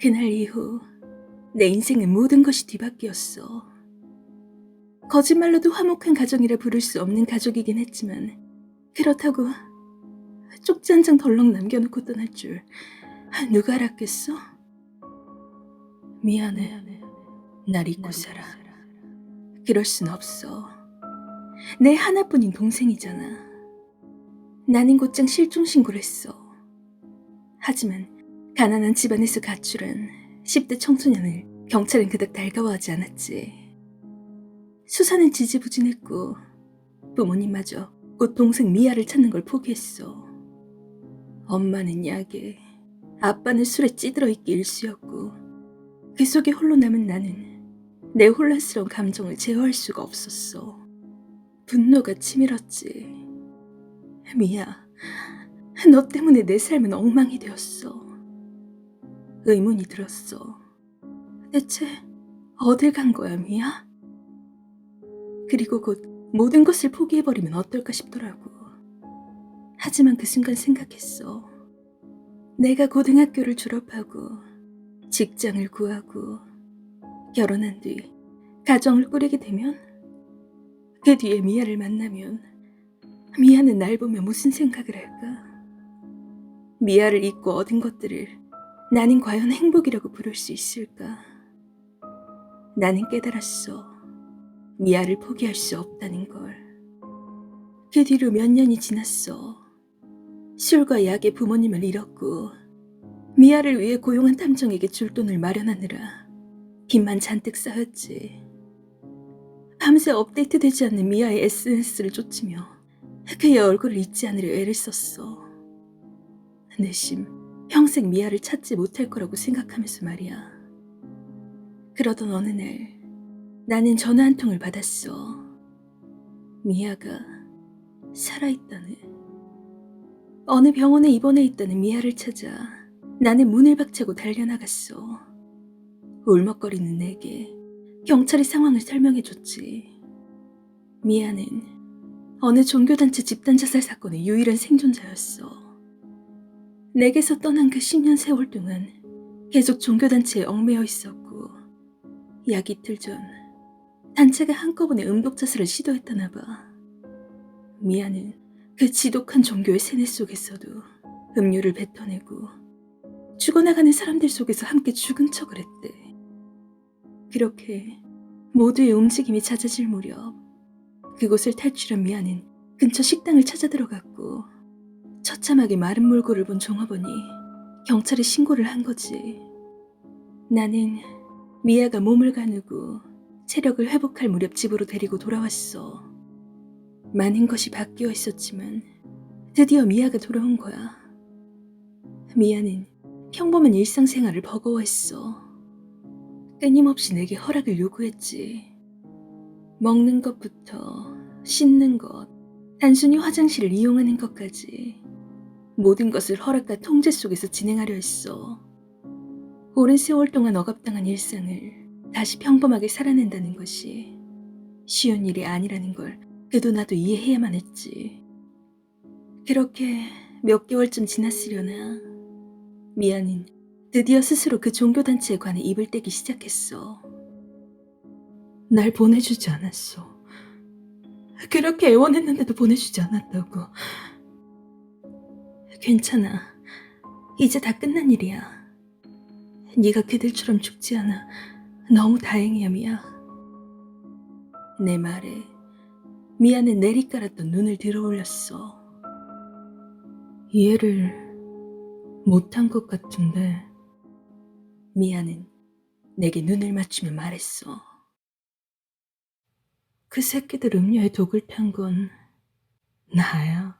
그날 이후 내 인생의 모든 것이 뒤바뀌었어. 거짓말로도 화목한 가정이라 부를 수 없는 가족이긴 했지만 그렇다고 쪽지 한 장 덜렁 남겨놓고 떠날 줄 누가 알았겠어? 미안해. 날 잊고 살아. 그럴 순 없어. 내 하나뿐인 동생이잖아. 나는 곧장 실종 신고를 했어. 하지만 가난한 집안에서 가출한 10대 청소년을 경찰은 그닥 달가워하지 않았지. 수사는 지지부진했고 부모님마저 곧 동생 미아를 찾는 걸 포기했어. 엄마는 약에, 아빠는 술에 찌들어 있기 일쑤였고 그 속에 홀로 남은 나는 내 혼란스러운 감정을 제어할 수가 없었어. 분노가 치밀었지. 미야, 너 때문에 내 삶은 엉망이 되었어. 의문이 들었어. 대체 어딜 간 거야, 미야? 그리고 곧 모든 것을 포기해버리면 어떨까 싶더라고. 하지만 그 순간 생각했어. 내가 고등학교를 졸업하고 직장을 구하고 결혼한 뒤 가정을 꾸리게 되면 그 뒤에 미아를 만나면 미아는 날 보며 무슨 생각을 할까? 미아를 잊고 얻은 것들을 나는 과연 행복이라고 부를 수 있을까? 나는 깨달았어. 미아를 포기할 수 없다는 걸. 그 뒤로 몇 년이 지났어. 술과 약에 부모님을 잃었고, 미아를 위해 고용한 탐정에게 줄 돈을 마련하느라 빚만 잔뜩 쌓였지. 밤새 업데이트되지 않는 미아의 SNS를 쫓으며 그의 얼굴을 잊지 않으려 애를 썼어. 내심 평생 미아를 찾지 못할 거라고 생각하면서 말이야. 그러던 어느 날 나는 전화 한 통을 받았어. 미아가 살아있다네. 어느 병원에 입원해 있다는 미아를 찾아 나는 문을 박차고 달려나갔어. 울먹거리는 내게 경찰이 상황을 설명해줬지. 미아는 어느 종교단체 집단 자살 사건의 유일한 생존자였어. 내게서 떠난 그 10년 세월 동안 계속 종교단체에 얽매여 있었고, 약 이틀 전 단체가 한꺼번에 음독 자살을 시도했다나 봐. 미아는 그 지독한 종교의 세뇌 속에서도 음료를 뱉어내고 죽어나가는 사람들 속에서 함께 죽은 척을 했대. 그렇게 모두의 움직임이 잦아질 무렵 그곳을 탈출한 미아는 근처 식당을 찾아 들어갔고 처참하게 마른 몰골을 본 종업원이 경찰에 신고를 한 거지. 나는 미아가 몸을 가누고 체력을 회복할 무렵 집으로 데리고 돌아왔어. 많은 것이 바뀌어 있었지만 드디어 미아가 돌아온 거야. 미아는 평범한 일상생활을 버거워했어. 끊임없이 내게 허락을 요구했지. 먹는 것부터 씻는 것, 단순히 화장실을 이용하는 것까지 모든 것을 허락과 통제 속에서 진행하려 했어. 오랜 세월 동안 억압당한 일상을 다시 평범하게 살아낸다는 것이 쉬운 일이 아니라는 걸 그도 나도 이해해야만 했지. 그렇게 몇 개월쯤 지났으려나 미아는 드디어 스스로 그 종교단체에 관해 입을 떼기 시작했어. 날 보내주지 않았어. 그렇게 애원했는데도 보내주지 않았다고. 괜찮아. 이제 다 끝난 일이야. 네가 그들처럼 죽지 않아. 너무 다행이야, 미야. 내 말에 미아는 내리 깔았던 눈을 들어 올렸어. 이해를 못한 것 같은데. 미아는 내게 눈을 맞추며 말했어. 그 새끼들 음료에 독을 탄 건 나야.